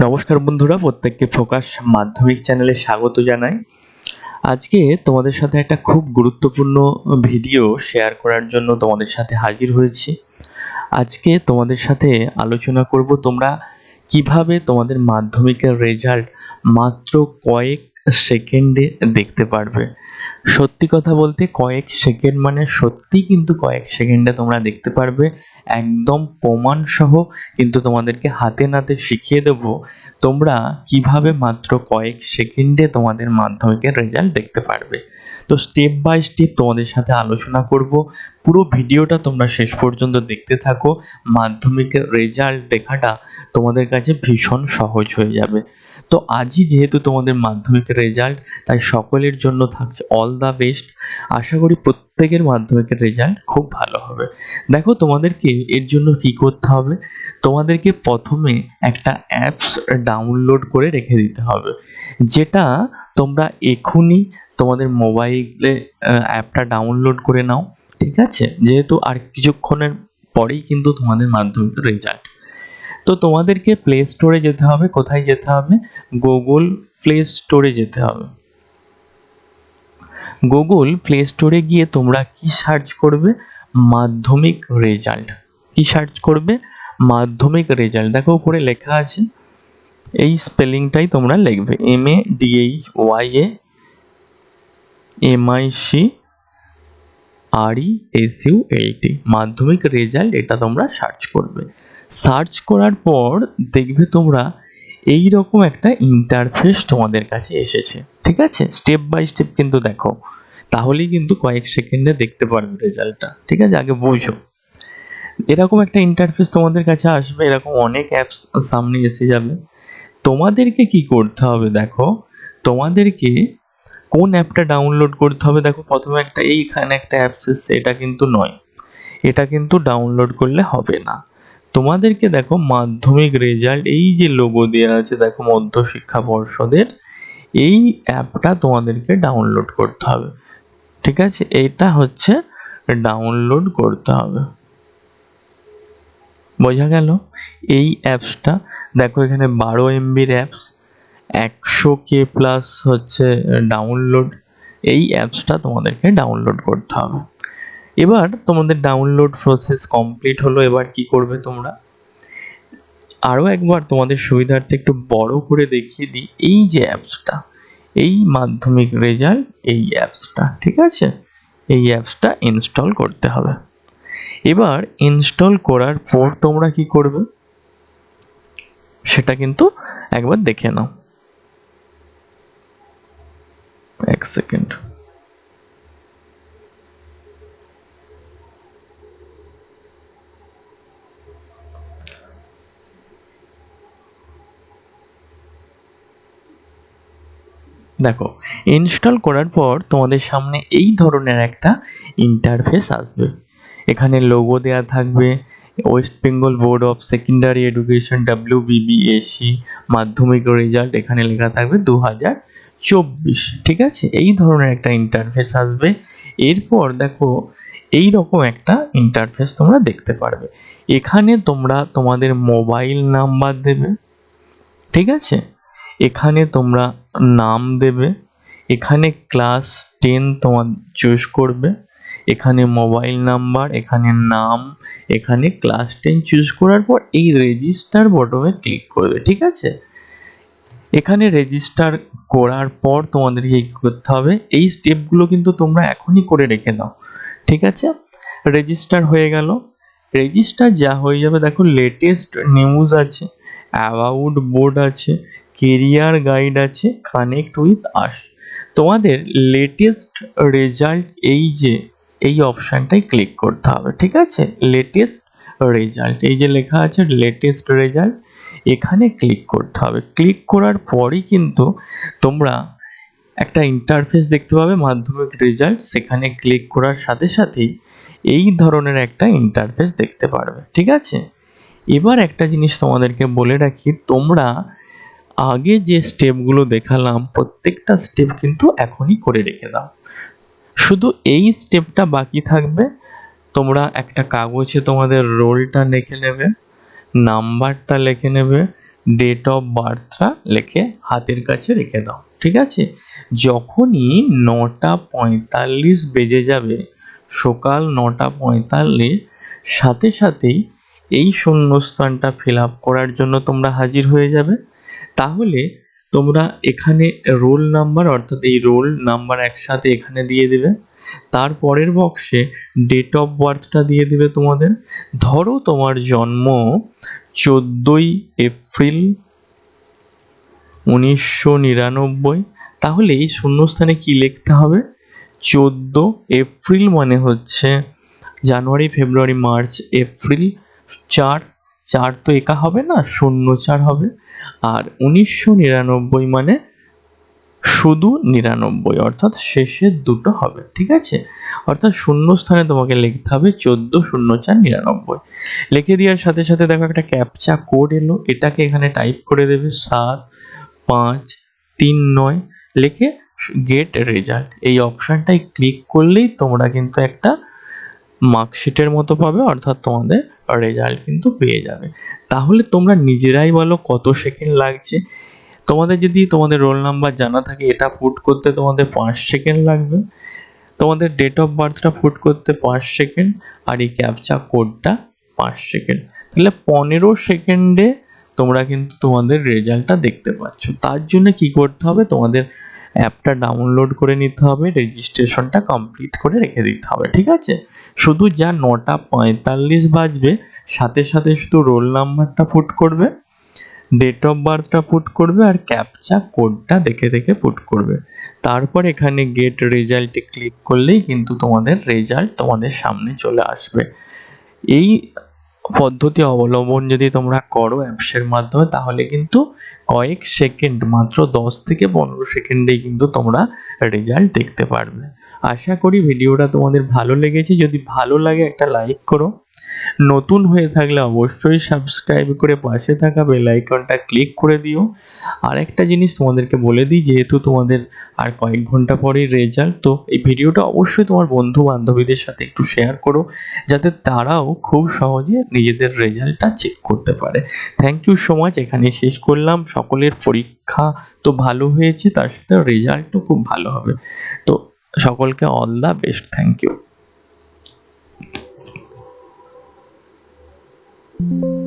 নমস্কার বন্ধুরা, প্রত্যেককে ফোকাস মাধ্যমিক চ্যানেলে স্বাগত জানাই। আজকে তোমাদের সাথে একটা খুব গুরুত্বপূর্ণ ভিডিও শেয়ার করার জন্য তোমাদের সাথে হাজির হয়েছি। আজকে তোমাদের সাথে আলোচনা করব তোমরা কীভাবে তোমাদের মাধ্যমিকের রেজাল্ট মাত্র কয়েক সেকেন্ডে দেখতে পারবে। সত্যি কথা বলতে কয়েক সেকেন্ড মানে সত্যি কিন্তু কয়েক সেকেন্ডে তোমরা দেখতে পারবে। একদম প্রমাণ সহ কিন্তু তোমাদেরকে হাতে নাতে শিখিয়ে দেব তোমরা কীভাবে মাত্র কয়েক সেকেন্ডে তোমাদের মাধ্যমিকের রেজাল্ট দেখতে পারবে। তো স্টেপ বাই স্টেপ তোমাদের সাথে আলোচনা করব। পুরো ভিডিওটা তোমরা শেষ পর্যন্ত দেখতে থাকো। মাধ্যমিকের রেজাল্ট দেখাটা তোমাদের কাছে ভীষণ সহজ হয়ে যাবে। তো আজই যেহেতু তোমাদের মাধ্যমিকের রেজাল্ট তাই সকলের জন্য থাকছে অল দ্য বেস্ট আশা করি প্রত্যেকের মাধ্যমিকের রেজাল্ট খুব ভালো হবে। দেখো তোমাদেরকে এর জন্য কি করতে হবে? তোমাদেরকে প্রথমে একটা অ্যাপস ডাউনলোড করে রেখে দিতে হবে, যেটা তোমরা এখনই তোমাদের মোবাইলে অ্যাপটা ডাউনলোড করে নাও, ঠিক আছে? যেহেতু আর কিছুক্ষণের পরেই কিন্তু তোমাদের মাধ্যমিকের রেজাল্ট তো তোমাদেরকে প্লে স্টোরে যেতে হবে, কোথায় যেতে হবে? গুগল প্লে স্টোরে যেতে হবে। গুগল প্লে স্টোরে গিয়ে তোমরা কি সার্চ করবে? মাধ্যমিক রেজাল্ট কি সার্চ করবে? মাধ্যমিক রেজাল্ট দেখো উপরে লেখা আছে, এই স্পেলিংটাই তোমরা লিখবে। M A D H Y A M I C R E S U L Madhyamik result এটা তোমরা সার্চ করবে। সার্চ করার পর দেখবে তোমরা এই রকম একটা ইন্টারফেস তোমাদের কাছে এসেছে, ঠিক আছে? স্টেপ বাই স্টেপ কিন্তু দেখো, তাহলেই কিন্তু কয়েক সেকেন্ডে দেখতে পারবে রেজাল্টটা ঠিক আছে? আগে বুঝো। এরকম একটা ইন্টারফেস তোমাদের কাছে আসবে, এরকম অনেক অ্যাপস সামনে এসে যাবে। তোমাদেরকে কি করতে হবে দেখো, তোমাদেরকে কোন অ্যাপটা ডাউনলোড করতে হবে? দেখো, প্রথমে একটা, এইখানে একটা অ্যাপস এসছে, এটা কিন্তু নয়। এটা কিন্তু ডাউনলোড করলে হবে না। তোমাদেরকে দেখো, মাধ্যমিক রেজাল্ট এই যে লোগো দেওয়া আছে, দেখো মধ্যশিক্ষা পর্ষদের, এই অ্যাপটা তোমাদেরকে ডাউনলোড করতে হবে। ঠিক আছে? এটা হচ্ছে ডাউনলোড করতে হবে। বোঝা গেল? এই অ্যাপসটা দেখো, এখানে বারো এমবির অ্যাপস একশো কে প্লাস হচ্ছে ডাউনলোড এই অ্যাপসটা তোমাদেরকে ডাউনলোড করতে হবে। এবার তোমাদের ডাউনলোড প্রসেস কমপ্লিট হলো, এবার কি করবে তোমরা? আরও একবার তোমাদের সুবিধার্থে একটু বড় করে দেখিয়ে দিই এই যে অ্যাপসটা এই মাধ্যমিক রেজাল্ট এই অ্যাপসটা ঠিক আছে? এই অ্যাপসটা ইনস্টল করতে হবে। এবার ইনস্টল করার পর তোমরা কি করবে? সেটা কিন্তু একবার দেখে নাও। এক সেকেন্ড। দেখো ইনস্টল করার পর তোমাদের সামনে এই ধরনের একটা ইন্টারফেস আসবে। এখানে লোগো দেওয়া থাকবে West Bengal Board of Secondary Education W BBSC Madhyamik result এখানে লেখা থাকবে দু হাজার চব্বিশ, ঠিক আছে? এই ধরনের একটা ইন্টারফেস আসবে। এরপর দেখো এই রকম একটা ইন্টারফেস তোমরা দেখতে পারবে। এখানে তোমরা তোমাদের মোবাইল নাম্বার দেবে, ঠিক আছে? এখানে তোমরা নাম দেবে। এখানে ক্লাস টেন তোমার চুজ করবে। এখানে মোবাইল নাম্বার এখানে নাম, এখানে ক্লাস টেন চুজ করার পর এই রেজিস্টার বটমে ক্লিক করবে, ঠিক আছে? এখানে রেজিস্টার করার পর তোমাদেরকে কী করতে হবে? এই স্টেপগুলো কিন্তু তোমরা এখনই করে রেখে দাও। ঠিক আছে? রেজিস্টার হয়ে গেল। রেজিস্টার যা হয়ে যাবে, দেখো লেটেস্ট নিউজ আছে অ্যাবাউট বোর্ড আছে কেরিয়ার গাইড আছে কানেক্ট উইথ আস তোমাদের লেটেস্ট রেজাল্ট এই যে, এই অপশানটাই ক্লিক করতে হবে। ঠিক আছে? লেটেস্ট রেজাল্ট এই যে লেখা আছে লেটেস্ট রেজাল্ট এখানে ক্লিক করতে হবে। ক্লিক করার পরই কিন্তু তোমরা একটা ইন্টারফেস দেখতে পাবে, মাধ্যমিক রেজাল্ট সেখানে ক্লিক করার সাথে সাথেই এই ধরনের একটা ইন্টারফেস দেখতে পারবে। ঠিক আছে? এবার একটা জিনিস তোমাদেরকে বলে রাখি, তোমরা আগে যে স্টেপগুলো দেখালাম, প্রত্যেকটা স্টেপ কিন্তু এখনই করে রেখে দাও। শুধু এই স্টেপটা বাকি থাকবে। তোমরা একটা কাগজে তোমাদের রোলটা লিখে নেবে, নাম্বারটা লিখে নেবে ডেট অফ বার্থটা লিখে হাতের কাছে রেখে দাও, ঠিক আছে? যখনই নটা পঁয়তাল্লিশ বেজে যাবে, সকাল নটা পঁয়তাল্লিশ, সাথে সাথেই এই শূন্যস্থানটা ফিল আপ করার জন্য তোমরা হাজির হয়ে যাবে। তাহলে তোমরা এখানে রোল নাম্বার অর্থাৎ এই রোল নাম্বার একসাথে এখানে দিয়ে দেবে। তার পরের বক্সে ডেট অফ বার্থটা দিয়ে দিবে তোমাদের। ধরো তোমার জন্ম চোদ্দোই এপ্রিল উনিশশো নিরানব্বই। তাহলে এই শূন্যস্থানে কি লিখতে হবে? চোদ্দ এপ্রিল মানে হচ্ছে জানুয়ারি, ফেব্রুয়ারি, মার্চ, এপ্রিল। চার চার তো একা হবে না, শূন্য, চার হবে। আর উনিশশো নিরানব্বই মানে শুধু নিরানব্বই, অর্থাৎ শেষের দুটো হবে, ঠিক আছে? অর্থাৎ শূন্য স্থানে তোমাকে লিখতে হবে চোদ্দ, শূন্য চার, নিরানব্বই। লিখে দেওয়ার সাথে সাথে দেখো একটা ক্যাপচা কোড এলো, এটাকে এখানে টাইপ করে দেবে সাত, পাঁচ, তিন, নয়। লিখে গেট রেজাল্ট এই অপশানটায় ক্লিক করলেই তোমরা কিন্তু একটা মার্কশিটের মতো পাবে, অর্থাৎ তোমাদের রেজাল্ট কিন্তু পেয়ে যাবে। তাহলে তোমরা নিজেরাই বলো কত সেকেন্ড লাগছে। তোমাদের যদি তোমাদের রোল নাম্বার জানা থাকে, এটা পুট করতে তোমাদের পাঁচ সেকেন্ড লাগবে। তোমাদের ডেট অফ বার্থটা পুট করতে পাঁচ সেকেন্ড আর এই ক্যাপচা কোডটা পাঁচ সেকেন্ড তাহলে পনেরো সেকেন্ডে তোমরা কিন্তু তোমাদের রেজাল্টটা দেখতে পাচ্ছ। তার জন্য কি করতে হবে? তোমাদের অ্যাপটা ডাউনলোড করে নিতে হবে রেজিস্ট্রেশনটা কমপ্লিট করে রেখে দিতে হবে, ঠিক আছে? শুধু যা নটা পঁয়তাল্লিশ বাজবে, সাথে সাথে শুধু রোল নাম্বারটা ফুট করবে। ডেট অফ বার্থটা পুট করবে আর ক্যাপচা কোডটা দেখে দেখে পুট করবে। তারপর এখানে গেট রেজাল্টে ক্লিক করলেই কিন্তু তোমাদের রেজাল্ট তোমাদের সামনে চলে আসবে। এই পদ্ধতি অবলম্বন যদি তোমরা করো অ্যাপসের মাধ্যমে, তাহলে কিন্তু কয়েক সেকেন্ড মাত্র দশ থেকে পনেরো সেকেন্ডেই কিন্তু তোমরা রেজাল্ট দেখতে পারবে। আশা করি ভিডিওটা তোমাদের ভালো লেগেছে। যদি ভালো লাগে একটা লাইক করো। নতুন হয়ে থাকলে অবশ্যই সাবস্ক্রাইব করে পাশে থাকা বেল আইকনটা ক্লিক করে দিও। আর একটা জিনিস তোমাদেরকে বলে দিই, যেহেতু তোমাদের আর কয়েক ঘণ্টা পরেই রেজাল্ট তো এই ভিডিওটা অবশ্যই তোমার বন্ধু বান্ধবীদের সাথে একটু শেয়ার করো, যাতে তারাও খুব সহজে নিজেদের রেজাল্টটা চেক করতে পারে। থ্যাংক ইউ সো মাচ এখানে শেষ করলাম। সকলের পরীক্ষা তো ভালো হয়েছে, তার সাথে রেজাল্টও খুব ভালো হবে। তো সকলকে all the best thank you thank you